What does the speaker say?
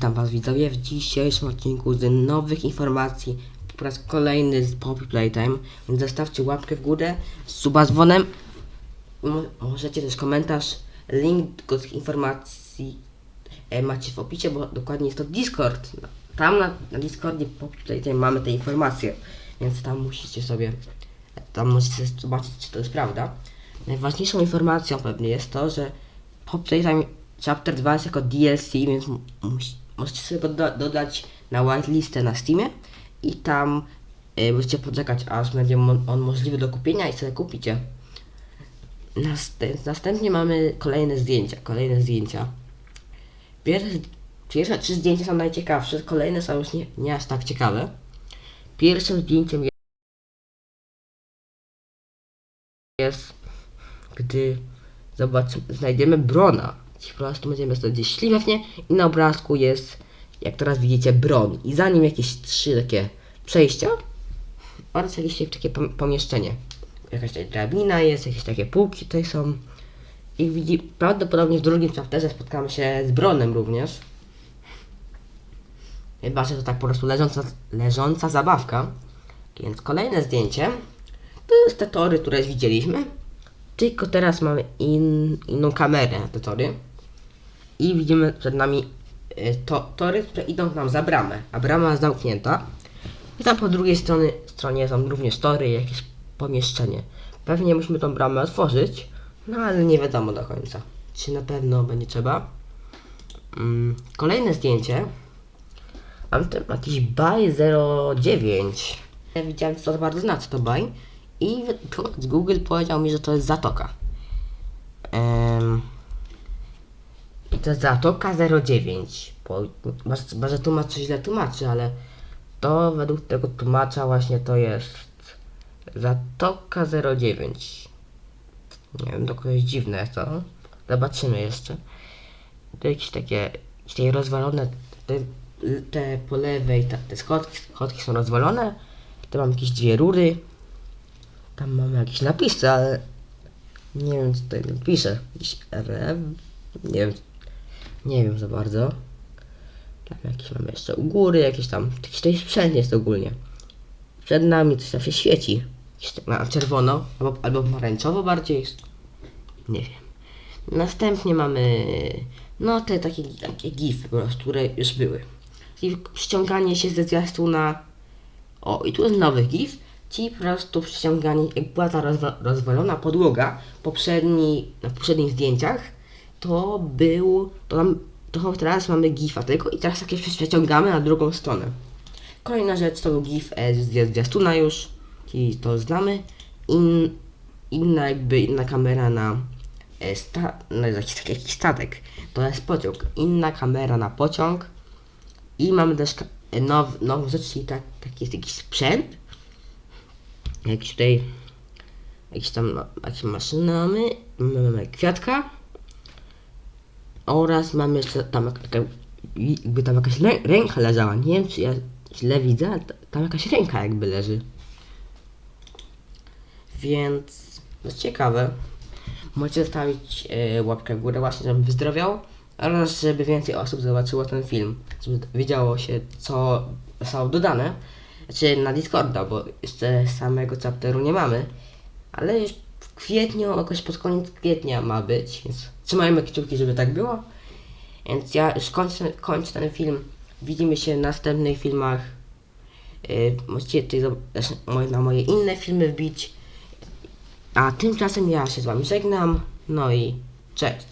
Witam Was widzowie w dzisiejszym odcinku z nowych informacji po raz kolejny z Poppy Playtime, więc zostawcie łapkę w górę, suba dzwonem, Mo- możecie też komentarz, link do tych informacji e, macie w opisie, bo dokładnie jest to Discord. Tam na, na Discordzie Poppy Playtime mamy te informacje, więc tam musicie sobie, tam możecie zobaczyć czy to jest prawda. Najważniejszą informacją pewnie jest to, że Pop Playtime Chapter 2 jest jako DLC, więc mu- musi, możecie sobie go do, dodać na whitelistę na Steamie i tam y, musicie poczekać, aż będzie on możliwy do kupienia i sobie kupicie. Nast- następnie mamy kolejne zdjęcia, kolejne zdjęcia. Pierwsze, pierwsze trzy zdjęcia są najciekawsze, kolejne są już nie, nie aż tak ciekawe. Pierwszym zdjęciem jest, gdy zobaczymy, znajdziemy Brona. Po prostu będziemy sobie gdzieś szli pewnie i na obrazku jest, jak teraz widzicie, Bron. I za nim jakieś trzy takie przejścia oraz jakieś takie pom- pomieszczenie. Jakaś tutaj drabina jest, jakieś takie półki tutaj są. I widzi, prawdopodobnie w drugim chapterze spotkamy się z Bronem również. Chyba, że to tak po prostu leżąca, leżąca zabawka. Więc kolejne zdjęcie to jest te tory, które widzieliśmy. Tylko teraz mamy in, inną kamerę na te tory. I widzimy przed nami y, to, tory, które idą nam za bramę. A brama jest zamknięta. I tam po drugiej stronie, stronie są również tory i jakieś pomieszczenie. Pewnie musimy tą bramę otworzyć, no ale nie wiadomo do końca. Czy na pewno będzie trzeba. Mm, kolejne zdjęcie. Mam tu jakiś baj 09. Ja widziałem co to bardzo znaczy to baj. I Google powiedział mi, że to jest zatoka. I to jest zatoka 09. Po, może, tłumacz coś źle tłumaczy, ale to według tego tłumacza właśnie to jest Zatoka 09. Nie wiem, to jakoś dziwne to. Zobaczymy jeszcze. To jakieś takie, jakieś rozwalone, te, te po lewej, ta, te schodki, schodki są rozwalone. Tu mam jakieś dwie rury. Tam mamy jakieś napisy, ale nie wiem co tutaj pisze. Jakiś RF? Nie wiem. Nie wiem za bardzo. Tam jakieś mamy jeszcze u góry, jakieś tam, jakiś tutaj sprzęt jest ogólnie. Przed nami coś tam się świeci. Na czerwono, albo, albo pomarańczowo bardziej. Nie wiem. Następnie mamy no te takie, takie gify po prostu, które już były. Czyli ściąganie się ze zwiastuna. O, i tu jest nowy gif. Ci po prostu ściąganie, jak była ta rozwa- rozwalona podłoga poprzedni, na poprzednich zdjęciach, to był, to, tam, to teraz mamy gifa tego i teraz takie przeciągamy na drugą stronę. Kolejna rzecz to był GIF e, z z zwiastuna już, czyli to znamy. In, inna jakby inna kamera na, e, sta, na jakiś, jakiś statek, to jest pociąg. Inna kamera na pociąg i mamy też e, now, nową rzecz, czyli tak, taki jest jakiś sprzęt. Jakiś tutaj, jakieś tam, no, jakieś maszyny mamy, mamy kwiatka oraz mamy jeszcze tam jak- taka, jakby tam jakaś rę, ręka leżała. Nie wiem, czy ja źle widzę, ale ta- tam jakaś ręka jakby leży. Więc to jest ciekawe. Możecie zostawić e, łapkę w górę właśnie, żebym wyzdrowiał oraz żeby więcej osób zobaczyło ten film. Żeby wiedziało się, co zostało dodane. Znaczy na Discorda, bo jeszcze samego chapteru nie mamy. Ale już w kwietniu, jakoś pod koniec kwietnia ma być, więc trzymajmy kciuki, żeby tak było. Więc ja już kończę, kończę ten film. Widzimy się w następnych filmach. Yy, możecie tutaj znaczy, na moje inne filmy wbić. A tymczasem ja się z Wami żegnam. No i cześć.